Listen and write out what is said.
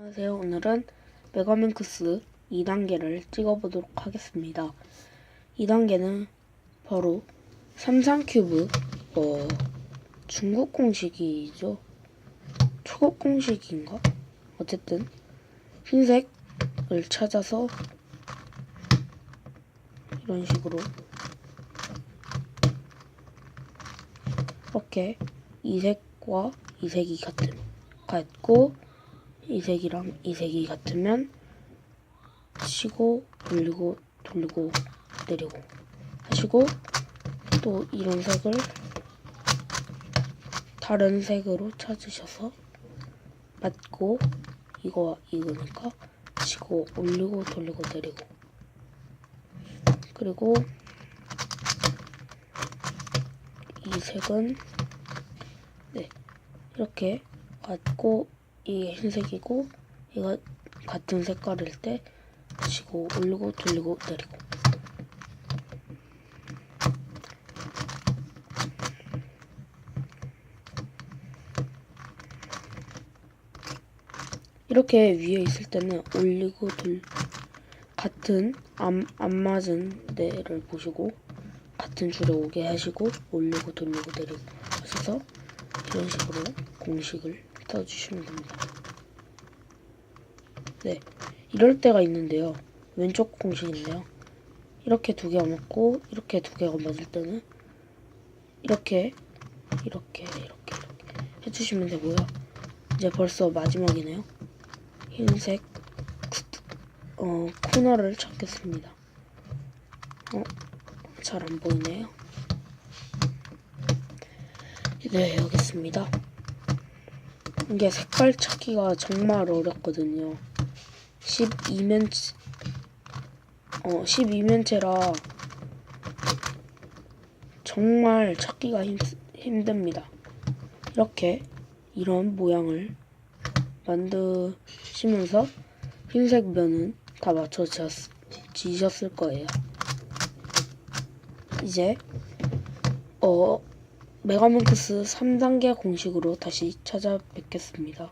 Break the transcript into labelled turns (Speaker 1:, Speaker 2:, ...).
Speaker 1: 안녕하세요. 오늘은 메가맨크스 2단계를 찍어보도록 하겠습니다. 2단계는 바로 삼상큐브 어, 중국 공식이죠. 초급 공식인가? 어쨌든 흰색을 찾아서 이런 식으로 이렇게 이색과 이색이 같은 같고 이 색이랑 이 색이 같으면 치고 돌리고 돌리고 내리고 하시고 또 이런 색을 다른 색으로 찾으셔서 맞고 이거와 이거니까 치고 올리고 돌리고 내리고. 그리고 이 색은 네 이렇게 같고 이게 흰색이고 이거 같은 색깔일 때 치고 올리고 돌리고 내리고. 이렇게 위에 있을 때는 올리고 돌 같은 안, 안 맞은 데를 보시고 같은 줄에 오게 하시고 올리고 돌리고 내리고 하셔서 이런 식으로 공식을 써주시면 됩니다. 네, 이럴 때가 있는데요. 왼쪽 공식인데요. 이렇게 두 개가 맞고 이렇게 두 개가 맞을 때는 이렇게 이렇게 이렇게 이렇게 해주시면 되고요. 이제 벌써 마지막이네요. 흰색 어 코너를 찾겠습니다. 어, 잘 안 보이네요. 네, 여기 있습니다. 이게 색깔 찾기가 정말 어렵거든요. 12면체, 어, 12면체라 정말 찾기가 힘, 힘듭니다. 이렇게 이런 모양을 만드시면서 흰색 면은 다 맞춰지셨을 거예요. 이제 어 메가맨크스 3단계 공식으로 다시 찾아뵙겠습니다.